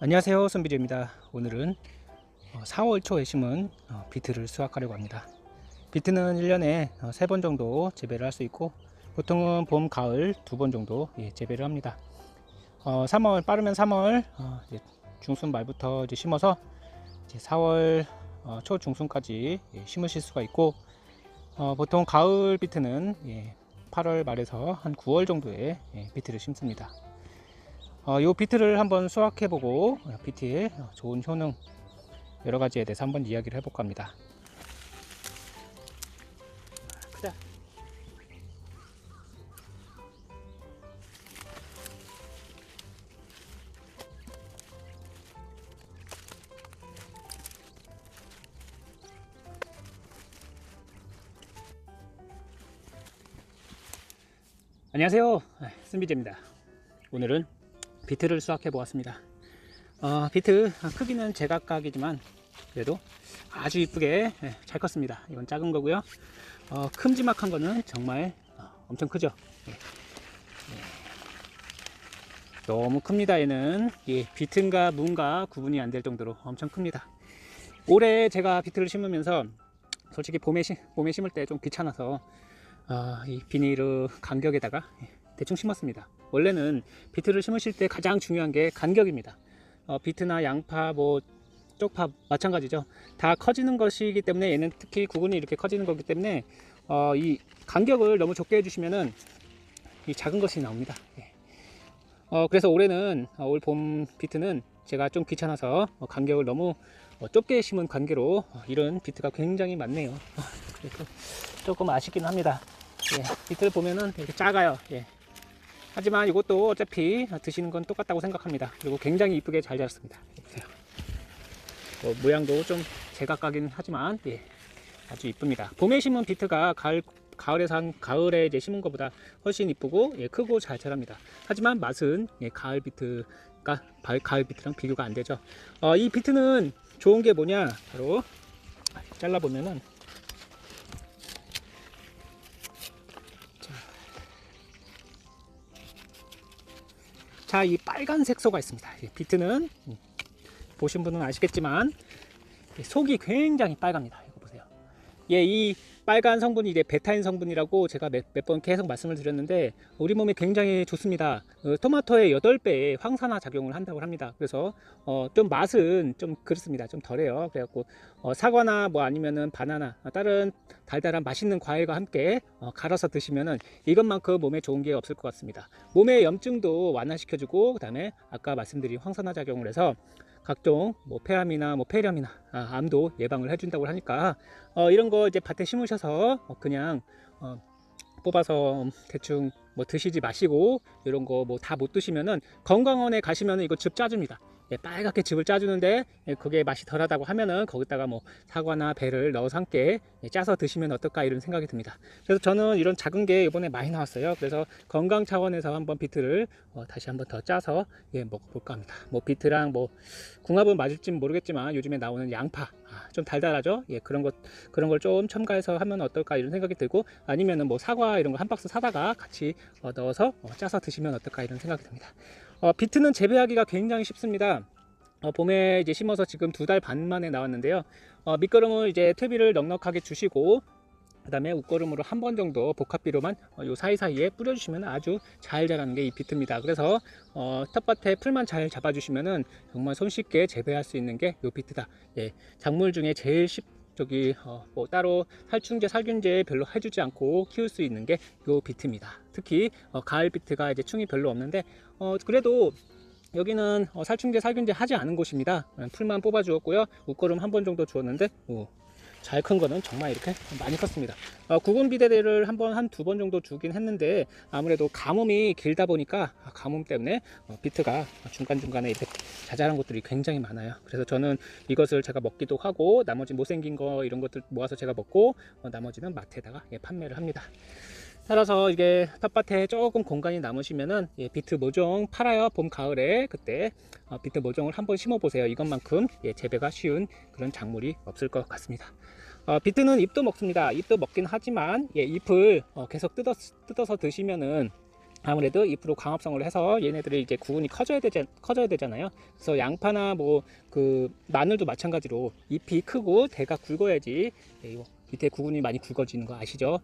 안녕하세요 선비제입니다. 오늘은 4월 초에 심은 어, 비트를 수확하려고 합니다. 비트는 1년에 3번 정도 재배를 할 수 있고 보통은 봄, 가을 두 번 정도 예, 재배를 합니다. 어, 3월 빠르면 3월 어, 이제 중순 말부터 심어서 이제 4월 어, 초 중순까지 예, 심으실 수가 있고 어, 보통 가을 비트는 예, 8월 말에서 한 9월 정도에 예, 비트를 심습니다 어, 이 비트를 한번 수확해보고 어, 비트의 좋은 효능 여러 가지에 대해서 한번 이야기를 해볼까 합니다. 가자. 안녕하세요. 승비제입니다. 오늘은 비트를 수확해 보았습니다. 어, 비트 크기는 제각각이지만 그래도 아주 이쁘게 예, 잘 컸습니다. 이건 작은 거고요. 어, 큼지막한 거는 정말 어, 엄청 크죠. 예. 예. 너무 큽니다. 얘는 예, 비트인가 무인가 구분이 안 될 정도로 엄청 큽니다. 올해 제가 비트를 심으면서 솔직히 봄에, 심, 봄에 심을 때 좀 귀찮아서 어, 이 비닐을 간격에다가 예, 대충 심었습니다. 원래는 비트를 심으실 때 가장 중요한 게 간격입니다. 어, 비트나 양파, 뭐 쪽파 마찬가지죠. 다 커지는 것이기 때문에 얘는 특히 구근이 이렇게 커지는 거기 때문에 어, 이 간격을 너무 좁게 해주시면은 이 작은 것이 나옵니다. 예. 어, 그래서 올해는 어, 올봄 비트는 제가 좀 귀찮아서 어, 간격을 너무 어, 좁게 심은 관계로 어, 이런 비트가 굉장히 많네요. 어, 그래서 조금 아쉽긴 합니다. 예, 비트를 보면은 이렇게 작아요. 예. 하지만 이것도 어차피 드시는 건 똑같다고 생각합니다. 그리고 굉장히 이쁘게 잘 자랐습니다. 뭐 모양도 좀 제각각이긴 하지만 예, 아주 이쁩니다. 봄에 심은 비트가 가을 가을에 산 가을에 이제 심은 것보다 훨씬 이쁘고 예, 크고 잘 자랍니다. 하지만 맛은 예, 가을 비트가 바- 가을 비트랑 비교가 안 되죠. 어, 이 비트는 좋은 게 뭐냐? 바로 잘라 보면은 자, 이 빨간 색소가 있습니다. 이 비트는 음, 보신 분은 아시겠지만 이 속이 굉장히 빨갑니다. 예, 이 빨간 성분이 이제 베타인 성분이라고 제가 몇번 계속 말씀을 드렸는데 우리 몸에 굉장히 좋습니다. 어, 토마토의 8배의 황산화 작용을 한다고 합니다. 그래서 어, 좀 맛은 좀 그렇습니다. 좀 덜해요. 그래갖고 어, 사과나 뭐 아니면은 바나나 어, 다른 달달한 맛있는 과일과 함께 어, 갈아서 드시면은 이것만큼 몸에 좋은 게 없을 것 같습니다. 몸의 염증도 완화시켜주고 그다음에 아까 말씀드린 황산화 작용을 해서 각종 뭐 폐암이나 뭐 폐렴이나 아, 암도 예방을 해준다고 하니까 어, 이런 거 이제 밭에 심으셔서 어, 그냥 어, 뽑아서 대충 뭐 드시지 마시고 이런 거 뭐 다 못 드시면은 건강원에 가시면은 이거 즙 짜줍니다. 예, 빨갛게 즙을 짜주는데 예, 그게 맛이 덜하다고 하면은 거기다가 뭐 사과나 배를 넣어서 함께 예, 짜서 드시면 어떨까 이런 생각이 듭니다. 그래서 저는 이런 작은 게 이번에 많이 나왔어요. 그래서 건강 차원에서 한번 비트를 어, 다시 한번 더 짜서 예, 먹어볼까 합니다. 뭐 비트랑 뭐 궁합은 맞을지 모르겠지만 요즘에 나오는 양파 아, 좀 달달하죠. 예, 그런 것 그런 걸 좀 첨가해서 하면 어떨까 이런 생각이 들고 아니면은 뭐 사과 이런 거 한 박스 사다가 같이 어, 넣어서 어, 짜서 드시면 어떨까 이런 생각이 듭니다. 어, 비트는 재배하기가 굉장히 쉽습니다. 어, 봄에 이제 심어서 지금 두 달 반 만에 나왔는데요. 어, 밑거름을 이제 퇴비를 넉넉하게 주시고 그 다음에 웃거름으로 한 번 정도 복합비료만 어, 요 사이사이에 뿌려주시면 아주 잘 자라는 게 이 비트입니다. 그래서 어, 텃밭에 풀만 잘 잡아주시면 은 정말 손쉽게 재배할 수 있는 게 요 비트다. 예, 작물 중에 제일 쉽 저기 어, 뭐 따로 살충제 살균제 별로 해주지 않고 키울 수 있는 게 요 비트입니다. 특히 어, 가을 비트가 이제 충이 별로 없는데 어, 그래도 여기는 어, 살충제 살균제 하지 않은 곳입니다. 그냥 풀만 뽑아 주었고요. 웃거름 한 번 정도 주었는데 잘 큰 거는 정말 이렇게 많이 컸습니다. 어, 구근 비대대를 한 번 한 두 번 정도 주긴 했는데 아무래도 가뭄이 길다 보니까 아, 가뭄 때문에 어, 비트가 중간 중간에 이렇게 자잘한 것들이 굉장히 많아요. 그래서 저는 이것을 제가 먹기도 하고 나머지 못생긴 거 이런 것들 모아서 제가 먹고 어, 나머지는 마트에다가 예, 판매를 합니다. 따라서 이게 텃밭에 조금 공간이 남으시면은 예, 비트 모종 팔아요. 봄 가을에 그때. 어, 비트 모종을 한번 심어 보세요. 이것만큼 예, 재배가 쉬운 그런 작물이 없을 것 같습니다. 어, 비트는 잎도 먹습니다. 잎도 먹긴 하지만 예, 잎을 어, 계속 뜯어, 뜯어서 드시면은 아무래도 잎으로 광합성을 해서 얘네들이 이제 구근이 커져야 되지 커져야 되잖아요. 그래서 양파나 뭐 그 마늘도 마찬가지로 잎이 크고 대가 굵어야지 예, 밑에 구근이 많이 굵어지는 거 아시죠?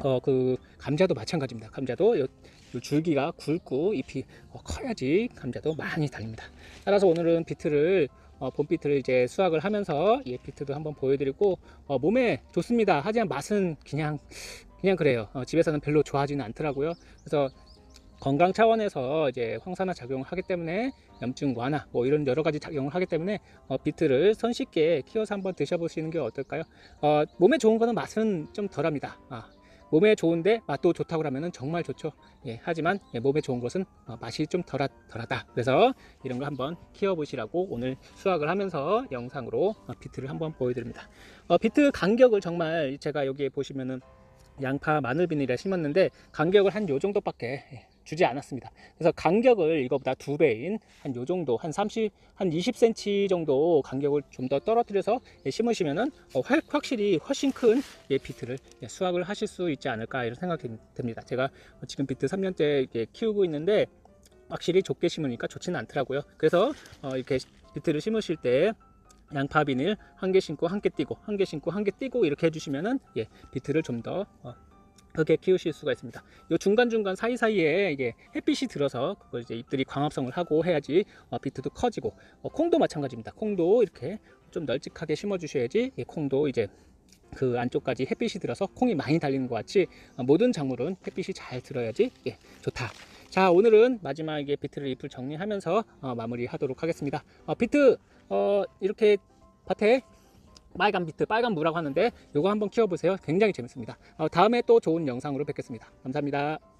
어 그 감자도 마찬가지입니다. 감자도 요, 요 줄기가 굵고 잎이 어, 커야지 감자도 많이 달립니다. 따라서 오늘은 비트를 어, 봄 비트를 이제 수확을 하면서 예 비트도 한번 보여드리고 어, 몸에 좋습니다. 하지만 맛은 그냥 그냥 그래요. 어, 집에서는 별로 좋아하지는 않더라고요. 그래서 건강 차원에서 이제 황산화 작용을 하기 때문에 염증 완화 뭐 이런 여러 가지 작용을 하기 때문에 어, 비트를 손쉽게 키워서 한번 드셔보시는 게 어떨까요? 어, 몸에 좋은 거는 맛은 좀 덜합니다. 아, 몸에 좋은데 맛도 좋다고 하면은 정말 좋죠. 예, 하지만 예, 몸에 좋은 것은 어, 맛이 좀 덜하, 덜하다. 그래서 이런 거 한번 키워보시라고 오늘 수확을 하면서 영상으로 어, 비트를 한번 보여드립니다. 어, 비트 간격을 정말 제가 여기에 보시면은 양파 마늘 비닐에 심었는데 간격을 한 요 정도밖에 예, 주지 않았습니다. 그래서 간격을 이거보다 두 배인 한 요 정도 한 30, 한 20cm 정도 간격을 좀 더 떨어뜨려서 예, 심으시면은 어, 확- 확실히 훨씬 큰 예, 비트를 예, 수확을 하실 수 있지 않을까 이런 생각이 듭니다. 제가 어, 지금 비트 3년째 이렇게 키우고 있는데 확실히 좁게 심으니까 좋지는 않더라고요. 그래서 어, 이렇게 비트를 심으실 때 양파 비닐 한 개 심고 한 개 띄고 한 개 심고 한 개 띄고 이렇게 해주시면은 예 비트를 좀더 어, 크게 키우실 수가 있습니다. 요 중간 중간 사이 사이에 이게 햇빛이 들어서 그걸 이제 잎들이 광합성을 하고 해야지 어, 비트도 커지고 어, 콩도 마찬가지입니다. 콩도 이렇게 좀 널찍하게 심어 주셔야지 예, 콩도 이제 그 안쪽까지 햇빛이 들어서 콩이 많이 달리는 것 같이 어, 모든 작물은 햇빛이 잘 들어야지 예, 좋다. 자 오늘은 마지막에 비트를 잎을 정리하면서 어, 마무리하도록 하겠습니다. 어, 비트 어, 이렇게 밭에 빨간 비트, 빨간 무라고 하는데 이거 한번 키워보세요. 굉장히 재밌습니다. 어, 다음에 또 좋은 영상으로 뵙겠습니다. 감사합니다.